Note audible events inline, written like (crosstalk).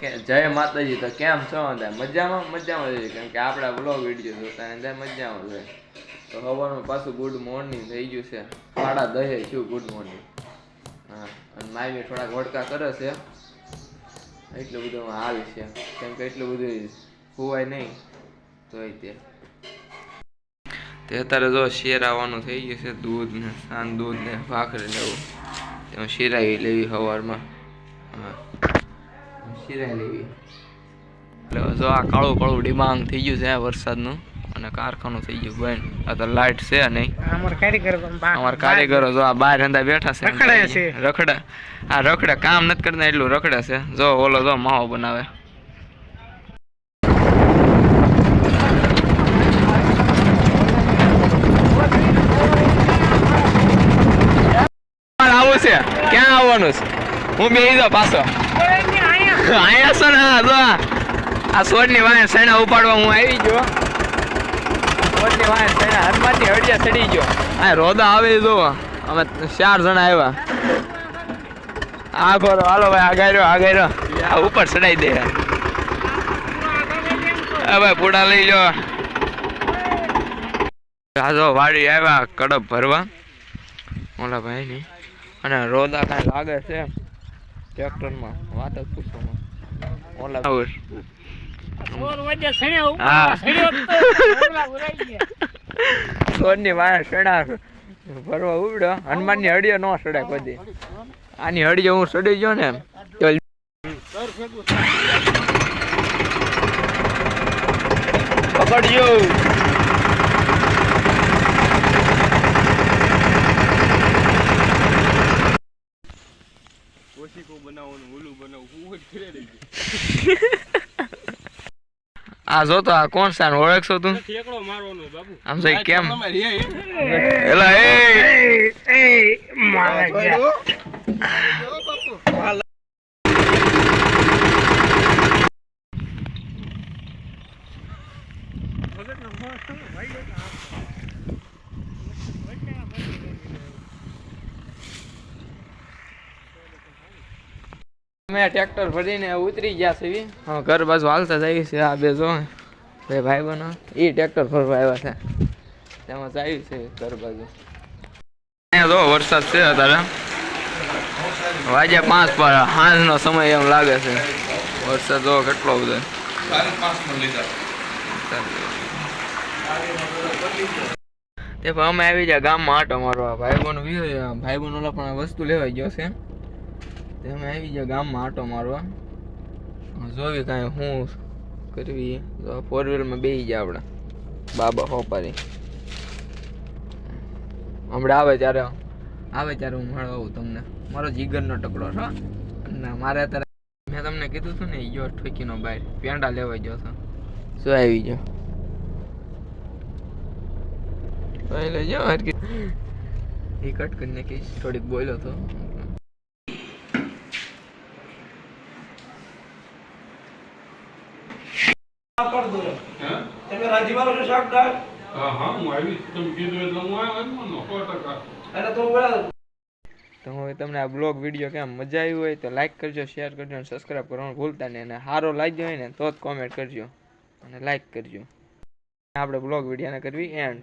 જય માતાજી, તો કેમ છો? બધા મજામાં? મજામાં જોઈએ કેમ કે આપણા બ્લોગ વીડિયો જોતા બધા મજામાં જોઈએ તો સવારમાં પાછું ગુડ મોર્નિંગ થઈ ગયું છે. સાડા દહે છું ગુડ મોર્નિંગ હા, અને માવી થોડાક વડકા કરે છે. એટલું બધું હાલ છે. કેમ કે એટલું બધું હોવાય નહીં. તોય તે. તે અત્યારે જો શેર આવવાનું થઈ ગયું છે, દૂધ ને સાન દૂધ ને ભાખરી લેવું તેમાં શેરાવી લેવી સવારમાં હા. શિરાઈ લેવી એટલે જો આ કાળું કાળું ડિમાંગ થઈ ગયું છે વરસાદનું અને કારખાનું થઈ ગયું બંધ આ તો લાઇટ છે નહીં. અમાર કારીગર બા- અમારા કારીગરો જો આ બહાર અંદા બેઠા છે. રખડે છે. રખડા. આ રખડા. કામ નથી કરતા એટલું રખડા છે. જો ઓલો જો માવો બનાવે. આવું છે. ક્યાં આવવાનું છે? હું બે જાઉં પાછો. અહીંયા ને આ આ સોડની વાય સણા ઉપાડવા હું આવી ગયો. સોડની વાય સૈણા હનુમાનની હળિયા ચડી ગયો. આ રોદા આવે જો અમે ચાર જણા આવ્યા. આ ખોરો હાલો ભાઈ આગાર્યો આગાર્યો આ ઉપર ચડાઈ દે. હા ભાઈ, પૂડા લઈ લો રાજો વાડી આવ્યા, કડપ ભરવા. ઓલા ભાઈ ની અને રોદા કાંઈ લાગે છે. ટ્રેક્ટરમાં વાત જ પૂછવામાં. ઓલા આવશ. સોનની વાય સડા ભરવા ઉડ્યો. હનુમાનની હળીઓ નો સડાય કોઈ આની હળીઓ હું સડી ગયો ને તો પકડજો (laughs) આ જો તો આ કોણ સાન ઓળખશો તું? આમ તો કેમ? એલા એ એ, મારા ગયા. અમે ટ્રેક્ટર ભરીને ઉતરી ગયા છે. હા ઘર બાજુ હાલતા જઈએ છે આ બે જો. બે ભાઈ બનો એ ટ્રેક્ટર ફરવા આવ્યા છે. તેમાં જાય છે ઘર બાજુ. અહીંયા જો વરસાદ છે અત્યારે. વાગ્યા પાંચ પર. સાંજનો સમય એમ લાગે છે. વરસાદ જો કેટલો બધો. તે અમે આવી ગયા ગામમાં આટો મારવા. ભાઈ બોન ભાઈ બોન ઓલા પણ વસ્તુ લેવાઈ ગયો છે. તે અમે આવી જાઓ ગામમાં આટો મારવા. જોવી કાંઈ હું કરવી. ફોર વ્હીલમાં બેસી જાય આપણે. બાબા હોપારી. હમણાં આવે ત્યારે આવે ત્યારે હું મળવા તમને. મારો જીગરનો ટકડો છો અને મારે અત્યારે, મેં તમને કીધું હતું ને ગયો ઠોકીનો બહાર પેંડા લેવા ગયો હતો. શું આવી ગયો. લઈ જાઓ એ કટ કરીને કહીશ, થોડીક બોલ્યો તો તમે રાજીવાળો છો શાક દાળ? હા હા હું આવી તમે કીધું એટલે હું આવ્યો જ સો ટકા. અને તો બોલા તો હવે તમને આ બ્લોગ વીડિયો કેમ મજા આવી હોય તો લાઈક કરજો શેર કરજો અને સબસ્ક્રાઈબ કરવાનું ભૂલતા નહીં. અને સારો લાગ્યો હોય ને તો જ કોમેન્ટ કરજો અને લાઈક કરજો. આપણે બ્લોગ વિડીયોને કરવી એન્ડ